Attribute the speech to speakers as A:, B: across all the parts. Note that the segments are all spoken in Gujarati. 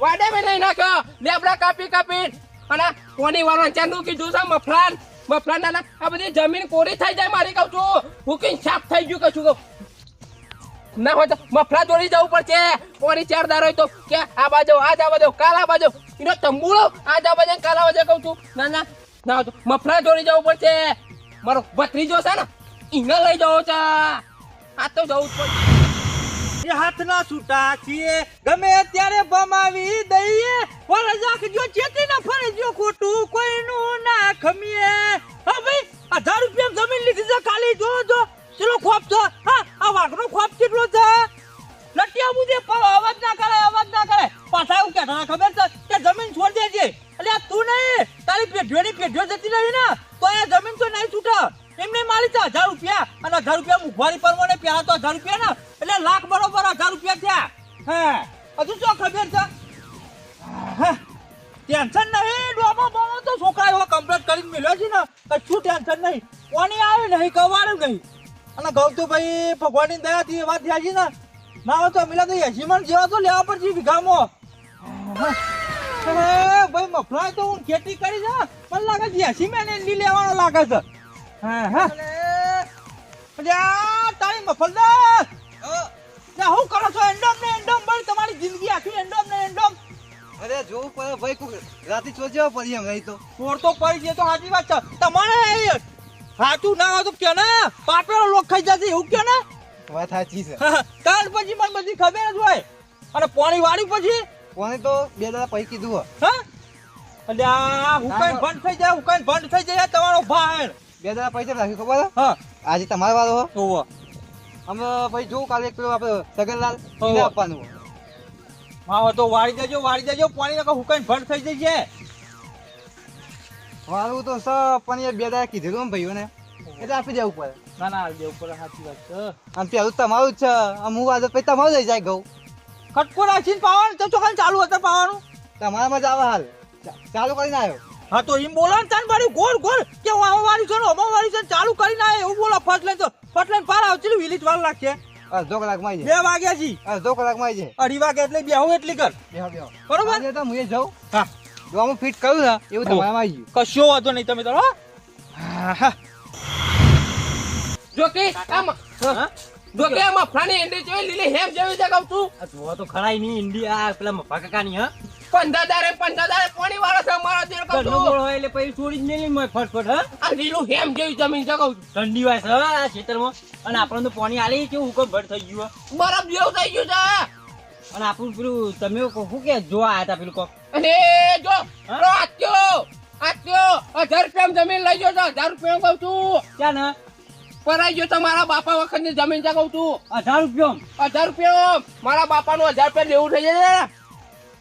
A: વાડે મેં નહીં નાખ્યો લેબડા કાપી કાપી અને કોની વાળો ચાંદુ કીધું છે મફલાન મફલાન ના આ બધી જમીન કોરી થઈ જાય મારી, કહું છું હુકીન સાફ થઈ ગયું, કશું કહું. ના હોય તો મફલા દોડી જવું પડશે. કોરી ચાર દાર હોય તો કે આ બાજુ, આ જવા બાજુ, કાલ આ બાજુ. એનો તંબુડો આ જવા બાજુ, કાલ બાજુ કહું છું. ના ના ના હોય તો મફલા દોડી જવું પડશે. મારો ભત્રીજો છે ને એને લઈ જવો છે. આ તો જવું જ પડશે.
B: એ હાથના છૂટા છીએ. ગમે ત્યારે બમાવી દઈએ. પણ રાખજો ચેતી ના ફરજો ખોટું કોઈનું ના ખમીએ. હા ભાઈ હજાર રૂપિયા જમીન લીધી છે ખાલી જો જો ખોપ છે. હા આ વાઘનો ખોપ કેટલો છે? લટિયા મુજે અવાજ ના કરે અવાજ ના કરે. પાછા એવું કહેતા હતા, ખબર છે? કે જમીન છોડ દેજે. એટલે આ તું નહીં તારી પેઢીઓની પેઢીઓ જતી રહી ને તો એ જમીન તો નહીં છૂટે. એમને મારી છે હજાર રૂપિયા અને હજાર રૂપિયા મુખવારી પરમાણે પહેલા તો હજાર રૂપિયા ને એટલે લાખ બરોબર હજાર રૂપિયા થયા. હે હજુ શું ખબર છે? હા, ટેન્શન નહીં ડોમો બોમો તો છોકરા એવો કમ્પ્લીટ કરીને મેળ્યો છે ને કશું ટેન્શન નહીં. કોની આવે નહીં કવાડું નહીં. અને ગૌતુભાઈ ભગવાનની દયાથી વાત થયા ને. ના હોય તો મિલા તો મણ જેવા તો લેવા પડશે વીઘામાં ભાઈ મફલાય તો હું ખેતી કરી છે? મને લાગે છે મણ એંડી લેવાનો લાગે છે. હા હા. તારી મફલદાર હું કરો છો એન્ડોમ ને એન્ડોમ ભાઈ તમારી જિંદગી આખી એન્ડોમ ને એન્ડોમ.
C: અરે જોવું પડે ભાઈ રાતે ચોજવા પડી એમ નહીં તો.
B: ચોર તો પડી ગયો તો સાચી વાત છે. તમારે સાચું ના હોય તો કે ને? પાપેલો લોક ખાઈ જશે એવું કે ને?
C: વાત સાચી છે.
B: ત્યાર પછી મને બધી ખબર જ હોય. અને પાણી વાળી પછી?
C: પાણી તો બે દાડા પૈ કીધું હા?
B: એટલે આ હુકાઈ બંધ થઈ જાય હુકાઈ બંધ થઈ જાય તમારો ભાઈ.
C: બે દાડા પૈસા રાખ્યું ખબર? હા. આજે તમારો વાળો હો. અમે ભાઈ જો કાલે એક પેલો આપણે સગનલાલ આપવાનું હો.
B: તો વાળી દેજો વાળી દેજો પાણી નાખો હુકાઈ બંધ થઈ જાય
C: વાળું તો સ પણ એ બે દાડા કીધેલું ભાઈઓને. એટલે આપી દેવું પડે.
B: ના ના દેવ પર સાચી વાત છે.
C: અને પેલું તમારું જ છે. હું આજે પછી તમારું લઈ જાય ઘઉં.
B: ખટકો રાખીને પાવાનું? તો ચોખાને ચાલુ હતા પાવાનું?
C: તમારામાં જ આવે હાલ. ચાલુ કરીને આવ્યો.
B: હા તો એમ બોલો ને તાન મારી ગોળ ગોળ કે હું આમાં વાળી છું આમાં વાળી છું ચાલુ કરીને આવે એવું બોલો ફટ લઈને તો ફટ લઈને પાર આવે ચેલી વિલીજ વાર લાગશે.
C: અડધો કલાકમાં
B: બે વાગ્યા છી
C: અડધો કલાકમાં આવી જાય.
B: અઢી વાગે એટલે બે હું એટલી કર
C: બેહો બેહો.
B: બરોબર?
C: તો હું એ જાઉં.
B: હા.
C: જો હું ફિટ કર્યું ને એવું
B: તમારે
C: તમારામાં આવી ગયું.
B: કશો વાંધો નહીં તમે તો હો હા, હા.
A: જો કે આમ
B: હા?
A: જો કે આમ ફલાણી એંડી જેવી લીલી હેમ જેવી છે કહું છું.
D: આ જોવા તો ની નહીં આ પેલા મફા કાકાની હા?
A: પંદર દારે પંદર દારે પાણી વાળો છે મારો દિલ કહું છું.
D: ગોળો એટલે પછી છોડી જ નહીં મે ફટફટ હા?
A: આ લીલું હેમ જેવી જમીન છે કહું
D: ઠંડી વાય છે આ ખેતરમાં. અને આપણને તો પાણી આલી કે હુકમ ભર થઈ ગયું.
A: બરફ જેવું થઈ ગયું છે.
D: અને આપણું પેલું તમે શું કે? જોવા આયા હતા પેલું કોક.
A: અને જો આત્યો આત્યો હજાર રૂપિયા જમીન લઈ ગયો છે હજાર રૂપિયા કહું છું.
D: ક્યાં ને?
A: પરાઈ ગયો તમારા બાપા વખતની જમીન છે કહું છું.
D: હજાર રૂપિયા
A: હજાર રૂપિયા મારા બાપાનું હજાર રૂપિયા લેવું થઈ જાય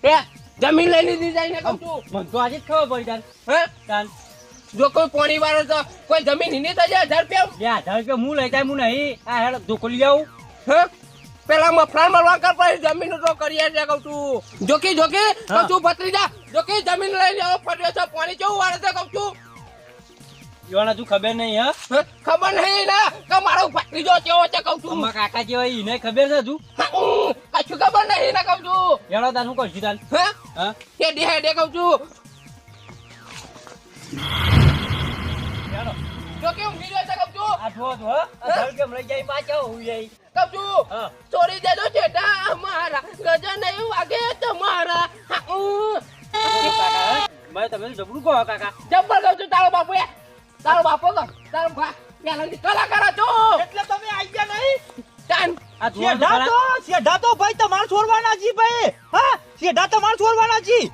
A: ને જમીન લઈ લીધી જાય ને કહું છું.
D: મને તો આજે જ ખબર પડી
A: હે?
D: તાન.
A: જો કોઈ પોણી વાળો તો કોઈ જમીન હિની થઈ જાય હજાર રૂપિયા
D: બે હજાર રૂપિયા હું લઈ જાય હું નહીં. આ હેડ ધોકો લઈ આવું.
A: હે? પેલા મફરાન મળવા કર પછી જમીન તો કરીએ છે કહું છું. જોકી જોકી તું છું ભત્રીજા જોકી જમીન લઈ જાઓ ફર્યો છે પાણી કેવું વાળે છે કહું છું.
D: યોના તું ખબર નહીં હા?
A: ખબર નહીં ને? કે મારો ભત્રીજો કેવો છે કહું છું.
D: અમારા કાકા જેવા એને ખબર છે તું
A: કશું ખબર નહીં ને કહું છું.
D: હેડો તાન શું કરશું તાન
A: હા? કે ડે ડે કહું છું. જોકી હું છે કહું છું.
D: આ જો જો હા? આ હજાર રૂપિયા લઈ જાય પાછા હું જાય.
A: કહું છું. છોડી દેજો ચેટા મારા ગજા નહીં વાગે તમારા?
D: મેં જબરું કહો કાકા.
A: જબર કહું છું તારો બાપુ તારો બાપો તો તારો ભા પેલાની કલાકાર હતો
B: એટલે તમે આઈ નહીં?
A: ચાન
D: આ જોવા તો
B: શેઢા તો શેઢા તો ભાઈ તમારે છોડવાના છી ભાઈ. હા શેઢા તમારે છોડવાના છી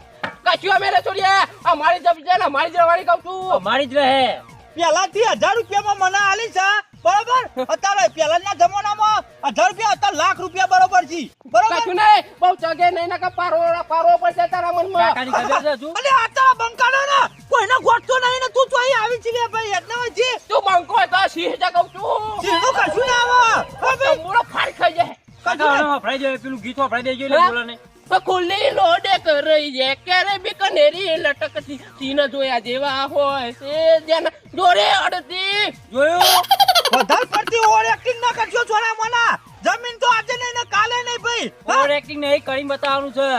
A: કચ્યું અમે રે છોડીએ. અમારી જબ છે ને અમારી જવાળી કહું છું.
D: અમારી જ રહે.
B: પેલાથી હજાર રૂપિયામાં મને આલી છે બરોબર? અત્યારે પેલાના જમાનામાં હજાર રૂપિયા અત્યારે લાખ રૂપિયા બરોબર છે બરોબર?
A: નહીં. બહુ ચગે નહીં ને પારો પારો પડશે તારા મનમાં.
D: કાકાની ખબર છે તું
B: અલે આ તારા બંકાનો ને. કોઈને ગોઠતો નહીં ને તું તો અહીં આવી છે કે ભાઈ. એટલે હોય
A: તું હોય તો સિંહ છે કહું છું.
B: નું કશું ના આવે? ભાઈ.
A: ફાડ ખાઈ જાય.
D: કાકા વપરાઈ જાય પેલું ગીત વપરાઈ દેજો એટલે
A: હા?
D: બોલો ને
A: ખુલ્લી લોડે કરઈ જે ક્યારે બી કનેરી લટકતી. સીન જોયા જેવા હોય તે જેના જોડે અડતી
D: જોયું?
B: વધારે પડતી ઓવર એક્ટિંગ ના કરજો છોરા મોના જમીન તો આજે નહીં ને કાલે નહીં ભાઈ. હા?
D: ઓવર એક્ટિંગ નહીં કરી બતાવવાનું છે.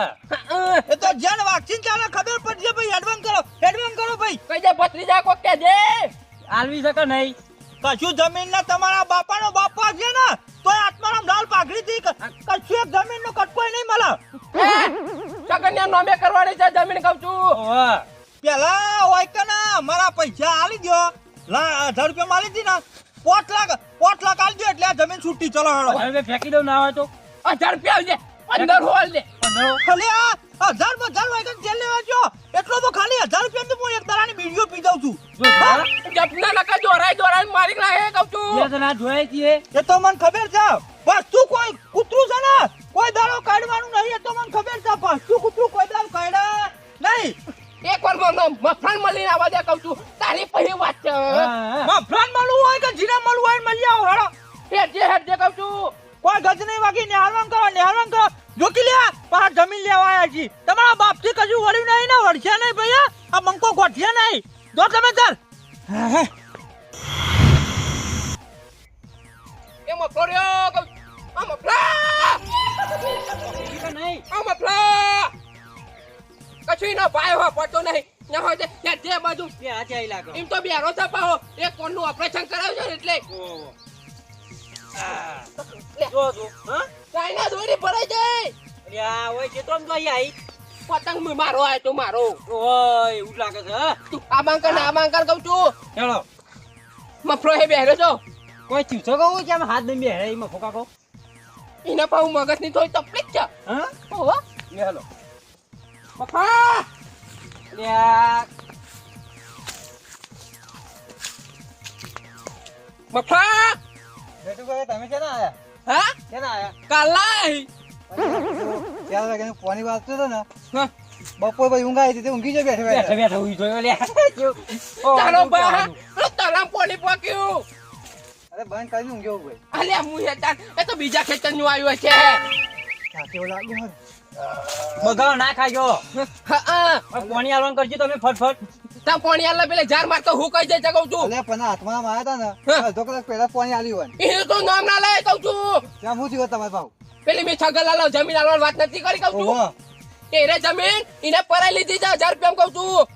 B: એ તો જન વાક્સિન ચાલે ખબર પડશે ભાઈ એડવાન્સ કરો એડવાન્સ કરો ભાઈ.
A: કઈ દે જા કોક કે દે.
D: આલવી શકે નહીં?
B: કશું જમીન ના તમારા બાપાનો બાપા છે ને તો આત્મારામ લાલ પાઘડી થી કશું એક જમીન નો કટકોય નહીં મળે.
A: સગન્યા નોમે કરવાની છે જમીન કહું છું.
B: પેલા હોય કે ના મારા પૈસા આલી દો લા હજાર રૂપિયા માલી દી ના પોટ લાખ પોટ લાખ આલી દો એટલે આ જમીન છૂટી ચલો હેડો.
D: હવે ફેંકી દઉં ના હોય તો.
A: હજાર રૂપિયા આવજે અંદર હોલ દે.
D: પંદરો
B: આ હજાર હજાર કે તેલ લેવા જો એટલો તો ખાલી હજાર રૂપિયા હું એક દાડાની બીડીઓ પી જાઉં છું.
D: જો
B: હા?
A: જપના નકા દોરાય દોરાય મારી નાખે કહું છું.
D: એ તો ના જોયા છીએ.
B: એ તો મને ખબર છે. તું કોઈ કૂતરું છે ને? કોઈ દાડો કાઢવાનું નહીં એ તો મને ખબર છે. વસ્તુ કૂતરું કોઈ દાડો કાઢે નહીં.
A: એક વાર મફાન મળીને આવવા દે કહું છું. તારી પહેલી વાત છે.
D: હા, હા.
B: મફરાન મળવું હોય કે જીરા મળવું હોય મળી આવો હેડો
A: હેડ જે કહું છું.
B: કોઈ ગજ નહીં વાગી નિહાળવાન કરો નિહાળવાન કરો. જોકી લ્યા પાછા જમીન લેવા આવ્યા છીએ તમારા બાપથી કશું વળ્યું નહીં ને વળશે નહીં ભૈયા. આ મંકો ગોઠિયા નહીં. જો તમે ચાલ
A: એ મફળ્યો આ મફળા
D: નહીં.
A: આ મફળા કશું ના ભાઈ હો પડતો નહીં. ના હોય તે હેડજે બાજુ.
D: બે હાથે આઈ લાગે.
A: એમ તો બેરો છે પાહો એક કોણનું ઓપરેશન કરાવજો એટલે.
D: જો જો હા?
A: ચાઇના દોરી ભરાઈ જાય.
D: આ હોય છે તો આમ અહીં આવી
A: પતંગ મે મારો આય તો મારો.
D: ઓય એવું જ લાગે છે
A: તું આ બાંકર ને આ બાંકર કહું છું.
D: ચાલો
A: મફળો હે બેહરો છો.
D: કોઈ ચીસો કહું કે આમ હાથ દઈ બે એમાં ફોકા કહો?
A: એને પાહું મગજની થોડી તકલીફ છે.
D: હા?
A: ઓહો.
D: લે હાલો.
A: મફા
D: આ
A: મફા
C: બેટુભાઈ તમે ક્યાં આયા?
A: હા?
C: ક્યાં આયા?
A: કાલાઈ!
C: ચાર વાગ્યાનું પાણી વાળતો હતો ને બપોર પછી ઊંઘ આવી હતી ઊંઘી જ બેઠે
D: બેઠા.
C: બેઠે
D: બેઠા જોયો લે.
A: તારો બા
D: કાળું.
A: તલામ પાક્યું.
C: અરે બંધ કરી ઊંઘ્યો ભાઈ.
A: અલ્યા હું હેતાન એ તો બીજા ખેતરનું આવ્યું છે.
C: કાકે એવું
D: બગાવ ના ખાજો
A: હા?
D: પાણી આલવાનું કરજો તમે ફટફટ.
A: તા પાણી આલા પેલે જાર મારતો હું કઈ જઈ કહું છું.
C: અલે પણ હાથમાં આવ્યા હતા ને
A: હા.
C: અડધો કલાક પહેલા પાણી આલી હોય
A: એનું તો નામ ના લે કહું છું.
C: ત્યાં હું થયું તમારે ભાવ?
A: પેલી મેં છગલાલ જમીન આલવાની વાત નથી કરી કહું છું.
C: કે
A: એને જમીન એને પરાઈ લીધી જા હજાર રૂપિયા કહું છું.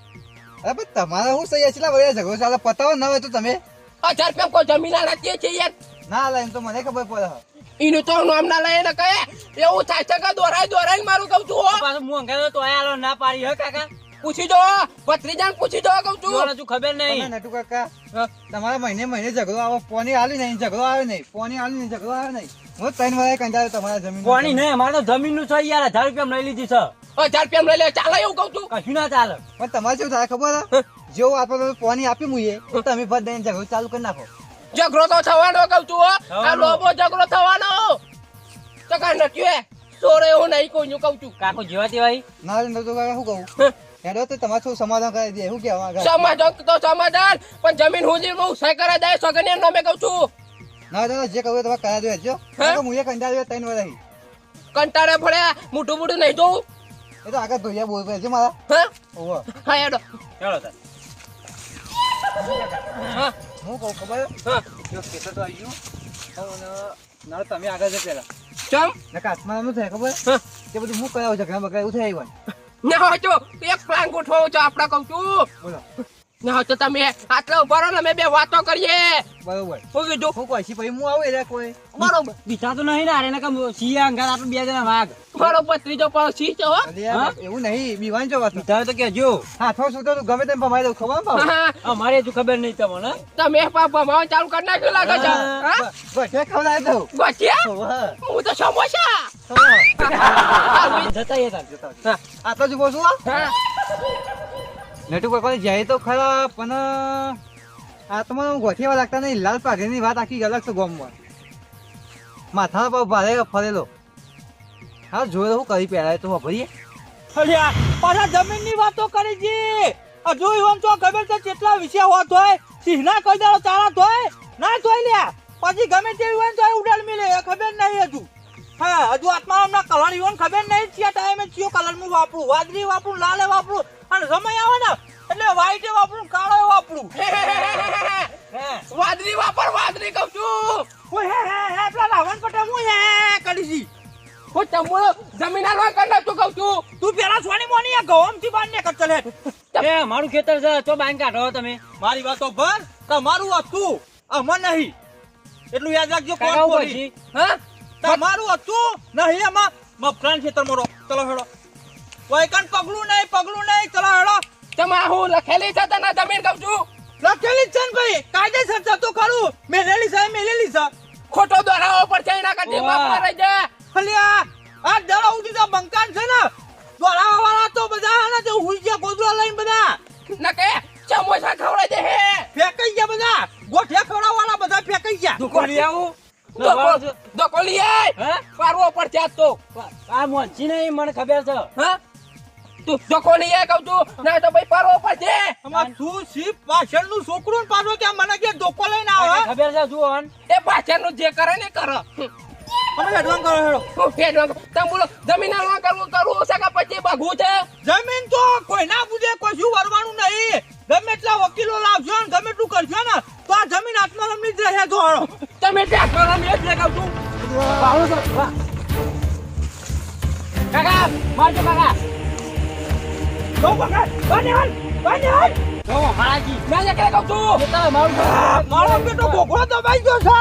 C: અરે પણ તમારે શું સહી એટલા વળ્યા ઝઘડો ચાલે પતાવો ના હોય તો તમે.
A: હજાર રૂપિયા કોઈ જમીન આલાતી છે યાર.
C: ના લે એમ તો મને ખબર પડે
A: એનું તો નામ ના લે ને કહે. એવું થાય છે કે દોરાય દોરાય મારું કહું છું હો.
D: પાછું હું અંગાતો તો આલો ના પાડી હે કાકા?
A: પૂછી જો ભત્રીજાને પૂછી જો કહું છું.
D: હજુ ખબર નહીં?
C: નટુ કાકા. તમારા મહિને મહિને ઝઘડો આવો પોની આલી નહીં ઝઘડો આવે નહીં પોની આલી નહીં ઝઘડો આવે નહીં. હું ત્રણ વાર કંટાળ્યો તમારા જમીન
D: પાણી નહીં અમારે તો જમીનનું છે યાર હજાર રૂપિયા લઈ લીધી છે.
A: હજાર રૂપિયા લઈ લે ચાલે એવું કહું છું.
D: કશું ના ચાલે.
C: પણ તમારે શું થાય ખબર? હે? જેવું આપણે પોની આપી મુઈએ તો તમે દઈને ઝઘડો ચાલુ કરી નાખો.
A: ઝઘડો તો થવાનો કહું છું હો. આ
D: થવાનો.
A: લોબો ઝઘડો થવાનો. તો કાંઈ હે સોરે એવું નહીં કોઈનું કહું છું.
D: કાકો જેવા તેવાય.
C: ના રે કાકા શું કહું? હેડો તો તમારે સમાધાન કરી દે શું કહેવા
A: સમાધાન તો સમાધાન પણ જમીન હું હું સહી કરે દે સગન નામે કહું છું.
C: ના દાદા જે કહ્યું એ તમે
A: હે?
C: હું એ કંટાળ્યો
A: કંટાળે પડ્યા મોટું મોટું નહીં જોવું
C: એ તો આગળ ધોયા બોલ પડે છે મારા.
A: હા?
C: ઓહો.
A: હા હેડો.
D: ચાલો તાર.
A: હા.
C: હું કહું ખબર?
A: હા.
C: જો ખેતર તો આવી ગયું. ના તમે આગળ જ પેલા
A: ચમ?
C: ને કાચમાં શું થાય ખબર?
A: હા.
C: તે બધું હું કરાવું છે ઘણા બગડા એવું થાય
A: ના તો એક પ્લાન ગોઠવો છો આપડા કહું છું. ના તો તમે આટલા ઊભા રહો ને અમે બે વાતો કરીએ.
C: બરોબર.
A: હું કીધું
C: હું કહું પછી હું આવું એટલે કોઈ.
A: બરોબર.
D: બીજા તો નહીં ને અરે નકર સિયા અંગાત આપણે બે જણા વાઘ
A: બરોબર ત્રીજો પાવ સી છો હો.
C: એવું નહીં બીવાન જો વાત.
D: બીજા તો કેજો
C: હાથો છૂટો તો ગમે તેમ ભમાઈ દઉં ખબર?
A: હા,
D: અમારે હજુ ખબર નહીં તમને
A: તમે પાપા માવા ચાલુ કરી નાખ્યું લાગે છે. હા.
C: ભઠ્ઠે ખવડાવી દઉં.
A: ગોઠિયા હું તો સમોસા.
C: આટલો જ આ?
A: હા
C: નટુ કોઈ જાય તો ખરા પણ આત્મા ગોઠિયા લાગતા નહીં લાલ પાઘેની વાત આખી અલગ છે ગોમમાં માથા પાવ ભારે ફરેલો હા જોયો હું કરી પહેરાય તો ભરીએ
B: અલ્યા પાછા જમીનની વાતો કરી છે જોયું હોમ તો ગમે તે કેટલા વિષય હોત હોય સિંહના કહી દેલો તારા ધોય ના ધોઈ લ્યા પછી ગમે તેવી હોય ને આત્માનો કલર ઈવન ખબર નહીં ટાઈમે કલર હું વાપરું? વાદળી વાપરું લાલે વાપરું અને સમય આવે ને એટલે વ્હાઈટ વાપરું કાળો વાપરું.
A: વાદળી વાપર વાદળી કહું છું.
B: ઓય હે હે હે પેલા રાવણ પટેલ હું હે કરી
A: હું તમુલો જમીન કરી નાખું કહું છું.
B: તું પેલા સોની મોની આ ગોમથી બાર ને કર ચલે.
D: એ મારું ખેતર છે તો બાંધ કાઢો તમે.
B: મારી વાતો ભર તમારું હતું. અમર નહીં. એટલું યાદ રાખજો કોણ બોલી
A: હા?
B: તમારું હતું? નહીં એમાં મફરાન ખેતર મોરો ચલો હેડો. વૈકન પગલું નહીં પગલું નહીં. ચલો હેડો.
A: તમા હું લખેલી છે તને જમીન કહું છું.
B: લખેલી છે ને ભાઈ. કાયદેસર છે તો ખરું. મેલેલી છે મેલેલી છે.
A: ખોટો દોરાવો પડશે એના
D: કાઢી.
A: બાપ રહી જા
B: ખાલી આ દડા ઉડી તો બંકાન છે ને. દોરાવા વાળા તો બધા ને જે હુઈ ગયા ગોદડા લઈને બધા.
A: નકે ચમોસા ખવડાઈ દે હે.
B: ફેંકાઈ ગયા બધા. ગોઠિયા ખવડાવવા વાળા બધા ફેંકાઈ ગયા.
D: દુકાન આવું.
A: દોકો- દોકોલી આય.
D: હે?
A: પારવો પડશે આજ તો.
D: આ મોચી નહીં મને ખબર છે.
A: હા? તું દોકોલી આય કહું છું. ના તો ભાઈ પારવો પડશે
B: આમાં તું શીપ પાછળનું છોકરું પાછો કે મને કે ધોકો લઈને આવે?
D: ખબર છે જુઓ હન.
A: એ પાછળનું જે કરે ને કરે.
B: અમે હેડવાન કરો હેડો.
A: હું ફેરવા તમે બોલો જમીન આલવા કરવું કરવું સકા પછી બગવું છે?
B: જમીન તો કોઈ ના પૂછે કશું વરવાનું નહીં. ગમે એટલા વકીલો લાવશો ને ગમે એટલું કરશો ને તો આ જમીન આત્મરમની જ રહે તો હળો
A: તમે ત્યાં કરો એ જ છું.
D: તો, કાકા મારજો કાકા.
B: તો પકડ. બાને હાલ બાને હાલ.
D: જો મારાજી.
A: મેં જે કહું છું.
D: ખેતર મારું.
B: મારો બેટો ગોગળો દબાઈ ગયો છે.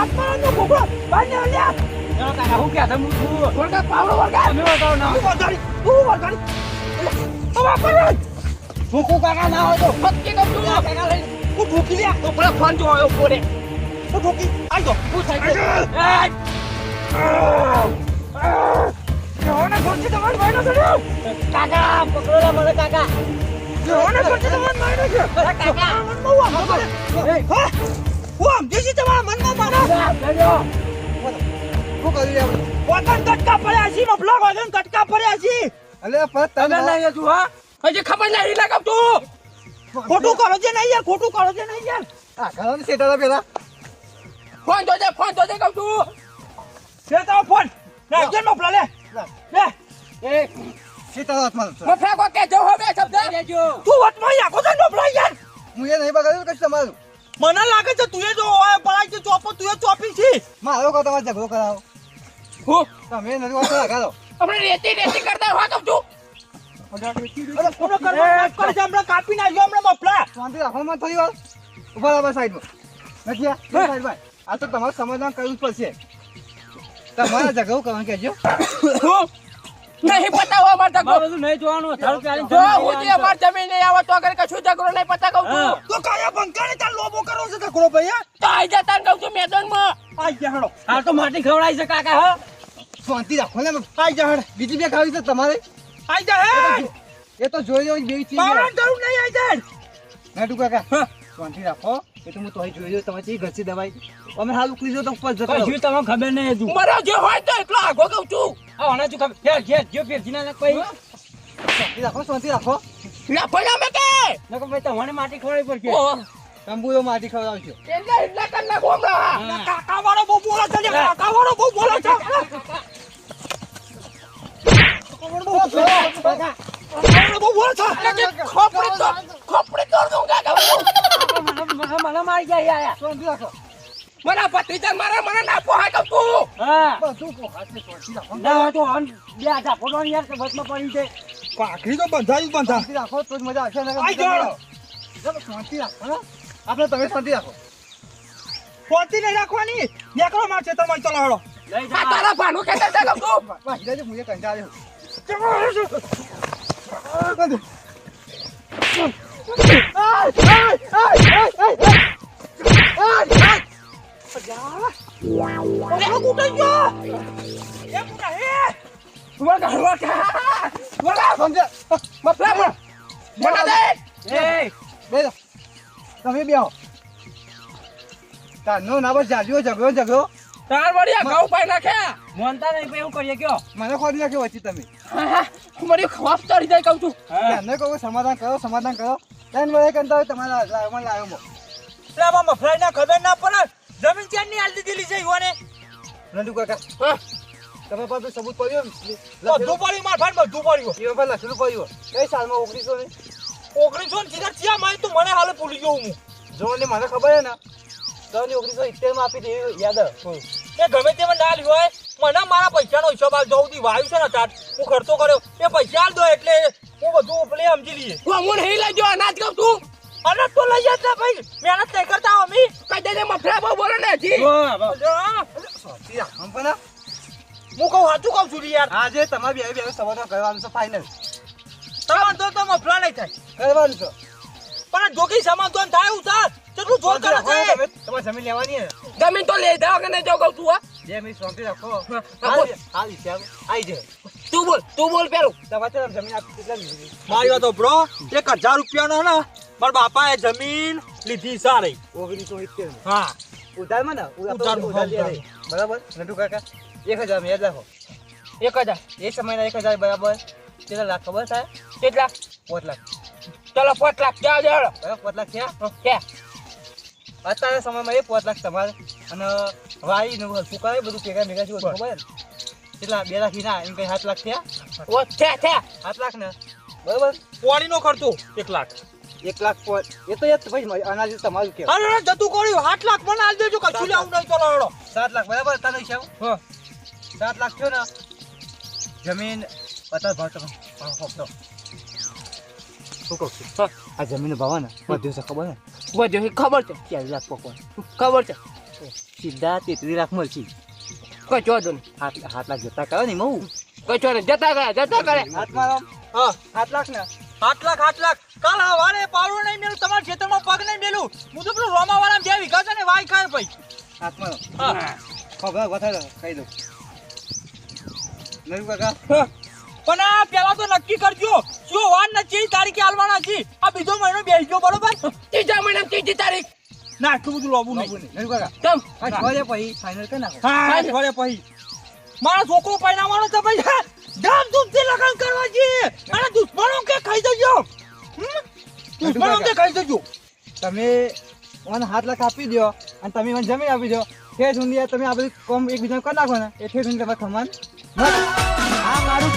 B: આત્માનો ગોગળો બાને હાલ્યા
D: ચલો કાકા હું ક્યાં થયું છું?
A: વળગા પાવડો વળગા
D: તમે ના.
B: તું તું પકડ
D: ભૂખું કાકા ના હોય તો
A: ફટકી કહું છું.
D: કાકા લઈ
B: તું ઠોકી લે
A: તો પેલા ફોન જો આવ્યો પોરે
B: તું ઠોકી આઈ જો.
A: હું થઈ ગયો
B: જોને કોણથી તમારે માર્યો છે ને?
D: કાકા પકડો રે મને કાકા.
B: જોને કોણથી ભાઈ માર્યો છે?
D: કાકા.
B: મન હું આમ? હા? હું આમ જેસી તમારા મનમાં મારો
C: શું કરી રહ્યા
B: વતન કટકા પડ્યા છી મફલા વતન કટકા પડ્યા છી
C: અલે પણ
D: તને લઈ જજો હા?
A: હજી ખબર નહીં લાગવ તું.
B: ખોટું કરો છે નહીં યાર ખોટું કરો છે નહીં યાર.
C: આ કરો ને સેટા પેલા.
A: ફોન જોજે ફોન જોજે કહું
B: તું સેટા ફોન. લે. જેન મફલા લે. લે.
A: એ
C: સેટા હાથમાં છે.
A: મફરા કો કે જો હવે શબ્દ.
D: દેજો
B: તું વટમાં આખો છે મફલા યાર.
C: હું એ નહીં બગાડ્યું કશું તમારું.
B: મને લાગે છે તું એ જો પડાય છે ચોપો તું એ ચોપી છે.
C: મારો કહો તમારે ઝઘડો કરાવો.
A: હું?
C: તમે નથી વાંચો લગાડો
A: હમણાં રેતી રેતી કરતા હોય કહું છું
B: કાપી નાખ્યો હમણાં મફલા
C: શાંતિ રાખો માં થોડી વાર ઊભા આ તો તમારે સમાધાન કરવું જ પડશે તમારે ઝઘડો કરવાનું
A: નહીં પતાવો
D: જોવાનું થારું
A: જો જમીન નહીં આવે તો અગર કશું ઝઘડો નહીં પતા કહું
B: તો કયા બંકાને તાર લોબો કરો છે ઝઘડો હા?
A: તો આઈ જતા કહું છું મેદાનમાં
B: આઈ જા
D: તો માટી ખવડાવી છે કાકા હા
C: શાંતિ રાખો ને
B: આઈ જા હેડ
C: બીજી બે ખાવી છે તમારે
B: આઈ જા હેડ
C: એ તો જોઈ લો બે ચીજ
B: પાવડાની જરૂર નહીં આઈ જા
C: નાટુ કાકા
B: હા.
C: રાખો. એ તો હું તો જોઈ લો તમારે ચી ઘસી દવાઈ અમે હાલ ઉકલી જો તો ઉપર જતો
D: કશું તમને ખબર નહીં હતું
A: મારો જે હોય તો એટલો આગો કહું છું.
D: આ ઓના શું ખબર? ઘેર ઘેર જો ફેરથી ના કોઈ.
C: રાખો શાંતિ રાખો.
A: મે કે!
D: ભાઈ તમને માટી ખવડાવી પડશે.
A: ઓ
C: માટી ખવડાવજો
A: એટલે
B: કાકા વાળો બહુ બોલે છે લે, કાકા વાળો બહુ બોલે છે કાકા વાળો था लेकिन છે
A: तो खोपड़ी तोड़ दूंगा છું
D: મને- મારી ગયા આયા.
C: શાંતિ રાખો.
A: મારા ભત્રીજા મારા મને ના પોહાય કહું છું
D: હા.
C: બધું પોહાશે, શાંતિ રાખો.
D: ના તો આમ બે હાથા ફોટોની યાર કે બસમાં પડી છે
B: પાઘડી તો બંધાઈ બંધા.
C: શાંતિ રાખો તો જ મજા આવશે નકર
B: આઈ.
C: નહીં આવે. શાંતિ રાખો ને આપણે તમે શાંતિ રાખો.
B: પોતી નહીં રાખવાની. નીકળો માર છે તમારે ચલો
D: જા.
A: તારા ભાનું કે કહું છું
C: વાહ હિરાજી મુજે કંટાળ્યો.
B: ઓલો
C: તારનો ના બસ જાજો ઝઘડો ઝઘડો
A: તાર વળિયા ઘઉં પાઈ નાખ્યા.
D: મોનતા નહીં એવું કરીએ કયો?
C: મને ખોદી નાખ્યો વચ્ચે તમે.
A: મારી ચડી જાય કહું છું.
D: હા.
C: એમને કહો સમાધાન કરો સમાધાન કરો. ત્રણ વર્ષે કંટાળો તમારા લાવમાં લાવ્યો મો
B: આમાં મફરાઈ ના ખબર ના પડે. જમીન ક્યાં ની હાલ દીધેલી છે ઈવોને
C: નંદુ કાકા
A: હા.
C: તમે પાસે સબૂત પડ્યું
B: બધું પડ્યું માર ભાઈ બધું પડ્યું.
C: એમાં પર લખેલું પડ્યું. કઈ સાલમાં ઓગણીસો ને?
B: ઓગણીસો ને સીધા ચિયા મારી તું મને હાલ ભૂલી ગયો હું.
C: જો મને ખબર હે ને ને ઓગણીસો ઇત્તેરમાં આપી દે યાદ હે.
B: એ ગમે તે મને ના લ્યો હોય મને મારા પૈસાનો હિસાબ આલ જવું વાયુ છે ને તાર. હું ખર્ચો કર્યો. એ પૈસા દો એટલે હું બધું ઉપલે સમજી લઈએ.
A: હું અમુન લઈ લેજો અનાજ કહું તું.
B: અને તો લઈ જતા ભાઈ. મહેનત નહીં કરતા અમી.
A: કઈ દે મફરા બહુ બોલો ને હજી.
B: હું કહું સાચું કહું છું યાર.
C: આજે તમારે બે બે સવારે કરવાનું છે ફાઇનલ
B: તમારે તો તો મફલા નહીં થાય.
C: કરવાનું છે.
B: પણ જોગી સમાધાન થાય એવું થાય કેટલું જોર કરે છે.
C: તમારે જમીન લેવાની હે.
A: જમીન તો લઈ જાવ કે નહીં જાવ કહું તું હા.
C: બે મિનિટ શાંતિ રાખો.
A: હા,
C: હાલ હિસાબ આવી જાય
A: તું બોલ તું બોલ પેલું.
C: તમારે તો જમીન આપી કેટલા લીધી
B: મારી વાત બ્રો એક હજાર રૂપિયાનો ને મારા બાપાએ જમીન લીધી સારી.
C: ઓગણીસો સિત્તેર
B: હા.
C: ઉધારમાં ને? ઉધાર ઉધાર લે બરાબર? નટુ કાકા એક હજાર યાદ રાખો.
A: એક હજાર.
C: એ સમયના એક હજાર બરાબર. કેટલા લાખ ખબર થાય
A: કેટલા?
C: પાંચ લાખ.
A: ચલો પાંચ લાખ. જાઓ
C: બરાબર પાંચ લાખ થયા?
A: કે
C: અત્યારે સમયમાં એ પાંચ લાખ તમારે. અને વાઈ ને હલકું કરે બધું ભેગા ભેગા થયું ખબર? કેટલા? બે લાખ ના એમ કઈ સાત લાખ થયા?
A: ઓ થયા છે
C: સાત લાખ ને? બરાબર?
B: પોણીનો ખર્ચો એક લાખ.
C: એક લાખ પાંચ એ તો યાર ભાઈ અનાજ તમારું કે
B: અરે જતું કર્યું. આઠ લાખ મને આલ દેજો કશું લેવું નહીં ચલો હેડો
C: સાત લાખ બરાબર? તને હિસાબ?
B: હા.
C: સાત લાખ થયો ને? જમીન પચાસ ભાવ તમે ભાવ શું કહું છું? આ જમીન ભાવ ને બધું ખબર ને?
A: વધ્યો ખબર છે
C: ચાર લાખ પકવાન.
A: ખબર છે?
C: સીધા તેત્રીસ લાખ મળશે.
A: કઈ ચોધો નહીં.
C: હાથ હાથ લાખ જતા કરો ને મઉ.
A: કઈ ચોધો જતા કરે જતા કરે.
C: હાથ લાખ ને.
B: આઠ લાખ આઠ લાખ. કાલ હવારે પાડું નહીં મેલું તમારા ખેતરમાં પગ નહીં મેલું. હું તો પેલું રોમા વાળા બે વીઘા છે ને વાય ખાય ભાઈ.
C: હાથ મારો.
B: હા.
C: ખબર વધારે કહી દઉં નહીં કાકા.
B: પણ આ પેલા તો નક્કી કરજો. ના બધું લોબું નહીં.
A: તમ
C: પછી ફાઇનલ કરી નાખો.
B: હા. અઠવાડિયા પછી. મારા છોકરો પૈણાવાનો તો ભાઈ. હા, ધામધૂમથી લગન કરવા છે અને દુશ્મનો કે ખાઈ જજો. હમ? દુશ્મનો કે ખાઈ જજો.
C: તમે મને હાથ લાખ આપી દો અને તમે મને જમીન આપી દો ઠેઠ ઊંધી તમે આ બધું કોમ એકબીજાને કરી નાખો ને એ ઠેઠ ઊંધી તમારે ખમાન
E: આ મારું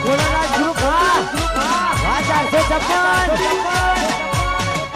E: ચારસો છપ્પન.